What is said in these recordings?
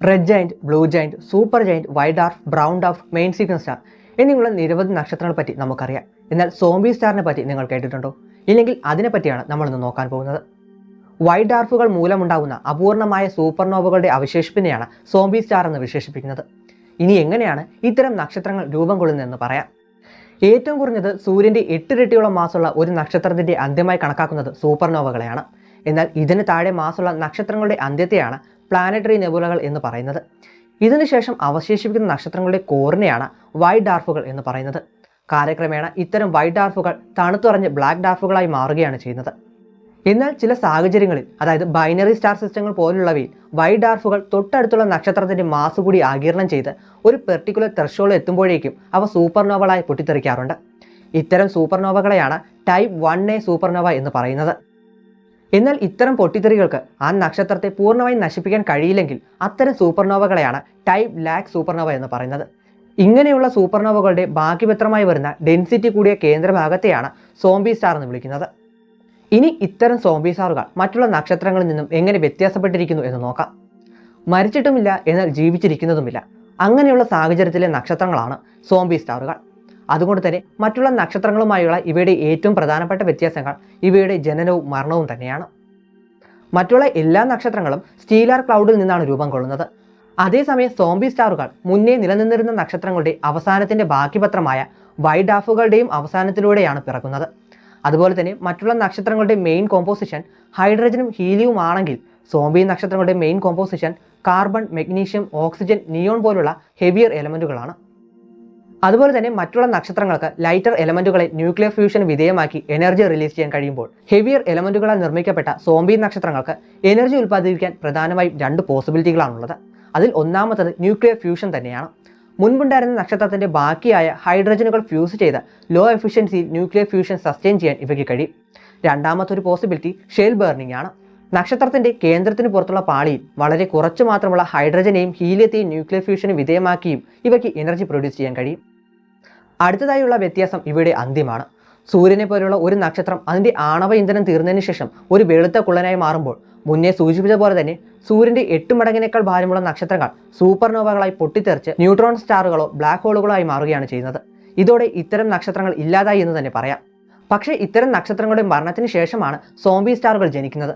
Red giant blue giant super giant white dwarf brown dwarf main sequence star എന്നിങ്ങനെയുള്ള നിരവധി നക്ഷത്രങ്ങളെ പറ്റി നമുക്കറിയാം. എന്നാൽ സോംബി സ്റ്റാറിനെ പറ്റി നിങ്ങൾ കേട്ടിട്ടുണ്ടോ? ഇല്ലെങ്കിൽ അതിനെപ്പറ്റിയാണ് നമ്മൾ ഇന്ന് നോക്കാൻ പോകുന്നത്. വൈറ്റ് ഡാർഫുകൾ മൂലമുണ്ടാകുന്ന അപൂർണമായ സൂപ്പർനോവകളുടെ അവശേഷിപ്പിനെയാണ് സോംബി സ്റ്റാർ എന്ന് വിശേഷിപ്പിക്കുന്നത്. ഇനി എങ്ങനെയാണ് ഇത്തരം നക്ഷത്രങ്ങൾ രൂപം കൊള്ളുന്നതെന്ന് പറയാം. ഏറ്റവും കുറഞ്ഞത് സൂര്യന്റെ എട്ടിരട്ടിയോളം മാസമുള്ള ഒരു നക്ഷത്രത്തിന്റെ അന്ത്യമായി കണക്കാക്കുന്നത് സൂപ്പർനോവകളെയാണ് എന്നാൽ ഇതിന് താഴെ മാസമുള്ള നക്ഷത്രങ്ങളുടെ അന്ത്യത്തെയാണ് പ്ലാനറ്ററി നെബുലകൾ എന്ന് പറയുന്നത്. ഇതിനുശേഷം അവശേഷിപ്പിക്കുന്ന നക്ഷത്രങ്ങളുടെ കോറിനെയാണ് വൈറ്റ് ഡാർഫുകൾ എന്ന് പറയുന്നത്. കാലക്രമേണ ഇത്തരം വൈറ്റ് ഡാർഫുകൾ തണുത്തുറഞ്ഞ് ബ്ലാക്ക് ഡാർഫുകളായി മാറുകയാണ് ചെയ്യുന്നത്. എന്നാൽ ചില സാഹചര്യങ്ങളിൽ അതായത് ബൈനറി സ്റ്റാർ സിസ്റ്റങ്ങൾ പോലുള്ളവയിൽ വൈറ്റ് ഡാർഫുകൾ തൊട്ടടുത്തുള്ള നക്ഷത്രത്തിന്റെ മാസ് കൂടി ആഗിരണം ചെയ്ത് ഒരു പെർട്ടിക്കുലർ ത്രഷോൾ എത്തുമ്പോഴേക്കും അവ സൂപ്പർനോവകളായി പൊട്ടിത്തെറിക്കാറുണ്ട്. ഇത്തരം സൂപ്പർനോവകളെയാണ് ടൈപ്പ് വൺ എ സൂപ്പർനോവ എന്ന് പറയുന്നത്. എന്നാൽ ഇത്തരം പൊട്ടിത്തെറികൾക്ക് ആ നക്ഷത്രത്തെ പൂർണമായും നശിപ്പിക്കാൻ കഴിയില്ലെങ്കിൽ അത്തരം സൂപ്പർനോവകളെയാണ് ടൈപ്പ് ലാക്ക് സൂപ്പർനോവ എന്ന് പറയുന്നത്. ഇങ്ങനെയുള്ള സൂപ്പർനോവകളുടെ ബാക്കിപത്രമായി വരുന്ന ഡെൻസിറ്റി കൂടിയ കേന്ദ്രഭാഗത്തെയാണ് സോംബി സ്റ്റാർ എന്ന് വിളിക്കുന്നത്. ഇനി ഇത്തരം സോംബി സ്റ്റാറുകൾ മറ്റുള്ള നക്ഷത്രങ്ങളിൽ നിന്നും എങ്ങനെ വ്യത്യാസപ്പെട്ടിരിക്കുന്നു എന്ന് നോക്കാം. മരിച്ചിട്ടുമില്ല എന്നാൽ ജീവിച്ചിരിക്കുന്നതുമില്ല. അങ്ങനെയുള്ള സാഹചര്യത്തിലെ നക്ഷത്രങ്ങളാണ് സോംബി സ്റ്റാറുകൾ. അതുകൊണ്ട് തന്നെ മറ്റുള്ള നക്ഷത്രങ്ങളുമായുള്ള ഇവയുടെ ഏറ്റവും പ്രധാനപ്പെട്ട വ്യത്യാസങ്ങൾ ഇവയുടെ ജനനവും മരണവും തന്നെയാണ്. മറ്റുള്ള എല്ലാ നക്ഷത്രങ്ങളും സ്റ്റീലാർ ക്ലൗഡിൽ നിന്നാണ് രൂപം കൊള്ളുന്നത്. അതേസമയം സോംബി സ്റ്റാറുകൾ മുന്നേ നിലനിന്നിരുന്ന നക്ഷത്രങ്ങളുടെ അവസാനത്തിന്റെ ബാക്കിപത്രമായ വൈഡാഫുകളുടെയും അവസാനത്തിലൂടെയാണ് പിറക്കുന്നത്. അതുപോലെ തന്നെ മറ്റുള്ള നക്ഷത്രങ്ങളുടെ മെയിൻ കോമ്പോസിഷൻ ഹൈഡ്രജനും ഹീലിയുമാണെങ്കിൽ സോംബി നക്ഷത്രങ്ങളുടെ main composition carbon magnesium oxygen neon പോലുള്ള ഹെവിയർ എലമെന്റുകളാണ് അതുപോലെ തന്നെ മറ്റുള്ള നക്ഷത്രങ്ങൾക്ക് ലൈറ്റർ എലമെന്റുകളെ ന്യൂക്ലിയർ ഫ്യൂഷൻ വിധേയമാക്കി എനർജി റിലീസ് ചെയ്യാൻ കഴിയുമ്പോൾ ഹെവിയർ എലമെന്റുകളാൽ നിർമ്മിക്കപ്പെട്ട സോംബി നക്ഷത്രങ്ങൾക്ക് എനർജി ഉൽപ്പാദിപ്പിക്കാൻ പ്രധാനമായും രണ്ട് പോസിബിലിറ്റികളാണുള്ളത് അതിൽ ഒന്നാമത്തത് ന്യൂക്ലിയർ ഫ്യൂഷൻ തന്നെയാണ്. മുൻപുണ്ടായിരുന്ന നക്ഷത്രത്തിന്റെ ബാക്കിയായ ഹൈഡ്രജനുകൾ ഫ്യൂസ് ചെയ്ത് ലോ എഫിഷ്യൻസിയിൽ ന്യൂക്ലിയർ ഫ്യൂഷൻ സസ്റ്റെയിൻ ചെയ്യാൻ ഇവയ്ക്ക് കഴിയും. രണ്ടാമത്തെ ഒരു പോസിബിലിറ്റി ഷെൽ ബേർണിംഗ് ആണ്. നക്ഷത്രത്തിന്റെ കേന്ദ്രത്തിന് പുറത്തുള്ള പാളിയിൽ വളരെ കുറച്ച് മാത്രമുള്ള ഹൈഡ്രജനെയും ഹീലിയത്തെയും ന്യൂക്ലിയർ ഫ്യൂഷന് വിധേയമാക്കിയും ഇവയ്ക്ക് എനർജി പ്രൊഡ്യൂസ് ചെയ്യാൻ കഴിയും. അടുത്തതായുള്ള വ്യത്യാസം ഇവിടെ അന്ത്യമാണ്. സൂര്യനെ പോലെയുള്ള ഒരു നക്ഷത്രം അതിന്റെ ആണവ ഇന്ധനം തീർന്നതിന് ശേഷം ഒരു വെളുത്ത കുള്ളനായി മാറുമ്പോൾ മുന്നേ സൂചിപ്പിച്ച പോലെ തന്നെ സൂര്യന്റെ എട്ട് മടങ്ങിനേക്കാൾ ഭാരമുള്ള നക്ഷത്രങ്ങൾ സൂപ്പർനോവകളായി പൊട്ടിത്തെറിച്ച് ന്യൂട്രോൺ സ്റ്റാറുകളോ ബ്ലാക്ക് ഹോളുകളോ ആയി മാറുകയാണ് ചെയ്യുന്നത്. ഇതോടെ ഇത്തരം നക്ഷത്രങ്ങൾ ഇല്ലാതായി എന്ന് തന്നെ പറയാം. പക്ഷേ ഇത്തരം നക്ഷത്രങ്ങളുടെ മരണത്തിന് ശേഷമാണ് സോംബി സ്റ്റാറുകൾ ജനിക്കുന്നത്.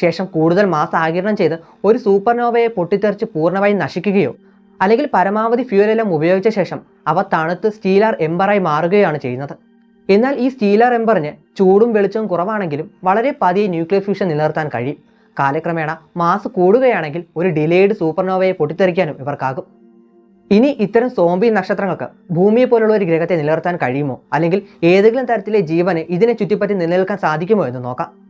ശേഷം കൂടുതൽ മാസം ആകിരണം ചെയ്ത് ഒരു സൂപ്പർനോവയെ പൊട്ടിത്തെറിച്ച് പൂർണമായും നശിക്കുകയോ അല്ലെങ്കിൽ പരമാവധി ഫ്യൂലെല്ലാം ഉപയോഗിച്ച ശേഷം അവ തണുത്ത് സ്റ്റീലാർ എംബറായി മാറുകയാണ് ചെയ്യുന്നത്. എന്നാൽ ഈ സ്റ്റീലാർ എംബറിന് ചൂടും വെളിച്ചവും കുറവാണെങ്കിലും വളരെ പതിയെ ന്യൂക്ലിയർ ഫ്യൂഷൻ നിലനിർത്താൻ കഴിയും. കാലക്രമേണ മാസ് കൂടുകയാണെങ്കിൽ ഒരു ഡിലേഡ് സൂപ്പർനോവയെ പൊട്ടിത്തെറിക്കാനും ഇവർക്കാകും. ഇനി ഇത്തരം സോംബി നക്ഷത്രങ്ങൾക്ക് ഭൂമിയെ പോലുള്ള ഒരു ഗ്രഹത്തെ നിലനിർത്താൻ കഴിയുമോ? അല്ലെങ്കിൽ ഏതെങ്കിലും തരത്തിലെ ജീവന് ഇതിനെ ചുറ്റിപ്പറ്റി നിലനിൽക്കാൻ സാധിക്കുമോ എന്ന് നോക്കാം.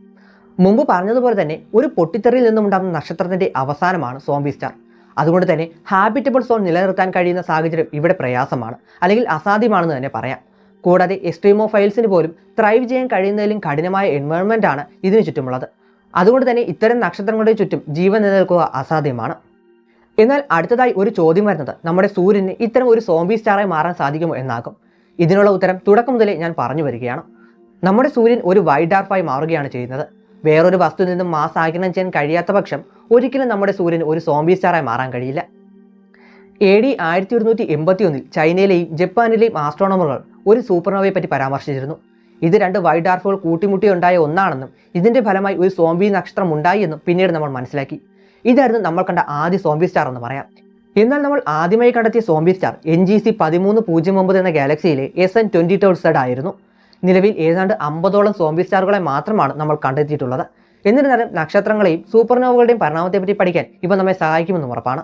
മുമ്പ് പറഞ്ഞതുപോലെ തന്നെ ഒരു പൊട്ടിത്തെറിയിൽ നിന്നുണ്ടാകുന്ന നക്ഷത്രത്തിന്റെ അവസാനമാണ് സോംബി സ്റ്റാർ അതുകൊണ്ട് തന്നെ ഹാബിറ്റബിൾ സോൺ നിലനിർത്താൻ കഴിയുന്ന സാഹചര്യം ഇവിടെ പ്രയാസമാണ്. അല്ലെങ്കിൽ അസാധ്യമാണെന്ന് തന്നെ പറയാം. കൂടാതെ എക്സ്ട്രീമോ ഫൈൽസിന് പോലും ത്രൈവ് ചെയ്യാൻ കഴിയുന്നതിലും കഠിനമായ എൻവയോൺമെന്റ് ആണ് ഇതിനു ചുറ്റുമുള്ളത്. അതുകൊണ്ട് തന്നെ ഇത്തരം നക്ഷത്രങ്ങളുടെ ചുറ്റും ജീവൻ നിലനിൽക്കുക അസാധ്യമാണ്. എന്നാൽ അടുത്തതായി ഒരു ചോദ്യം വരുന്നത് നമ്മുടെ സൂര്യന് ഇത്തരം ഒരു സോംബി സ്റ്റാറായി മാറാൻ സാധിക്കുമോ എന്നാകും. ഇതിനുള്ള ഉത്തരം തുടക്കം മുതലേ ഞാൻ പറഞ്ഞു വരികയാണ്. നമ്മുടെ സൂര്യൻ ഒരു വൈറ്റ് ഡാർഫായി മാറുകയാണ് ചെയ്യുന്നത്. വേറൊരു വസ്തുവിൽ നിന്നും മാസ് ആഗിരണം ചെയ്യാൻ കഴിയാത്ത പക്ഷം ഒരിക്കലും നമ്മുടെ സൂര്യൻ ഒരു സോംബി സ്റ്റാറായി മാറാൻ കഴിയില്ല. എ ഡി ആയിരത്തി ഒരുന്നൂറ്റി എൺപത്തി ഒന്നിൽ ചൈനയിലെയും ജപ്പാനിലെയും ആസ്ട്രോണമറുകൾ ഒരു സൂപ്പർനോവയെ പറ്റി പരാമർശിച്ചിരുന്നു. ഇത് രണ്ട് വൈറ്റ് ഡാർഫുകൾ കൂട്ടിമുട്ടിയുണ്ടായ ഒന്നാണെന്നും ഇതിന്റെ ഫലമായി ഒരു സോംബി നക്ഷത്രം ഉണ്ടായി എന്നും പിന്നീട് നമ്മൾ മനസ്സിലാക്കി. ഇതായിരുന്നു നമ്മൾ കണ്ട ആദ്യ സോംബി സ്റ്റാർ എന്ന് പറയാം. എന്നാൽ നമ്മൾ ആദ്യമായി കണ്ടെത്തിയ zombie star N G C പതിമൂന്ന് പൂജ്യം ഒമ്പത് എന്ന ഗാലക്സിയിലെ S N twenty twelve Z ആയിരുന്നു. നിലവിൽ ഏതാണ്ട് അമ്പതോളം സോംബി സ്റ്റാറുകളെ മാത്രമാണ് നമ്മൾ കണ്ടെത്തിയിട്ടുള്ളത്. എന്നിരുന്നാലും നക്ഷത്രങ്ങളെയും സൂപ്പർനോവകളുടെയും പരിണാമത്തെപ്പറ്റി പഠിക്കാൻ ഇവ നമ്മെ സഹായിക്കുമെന്നും ഉറപ്പാണ്.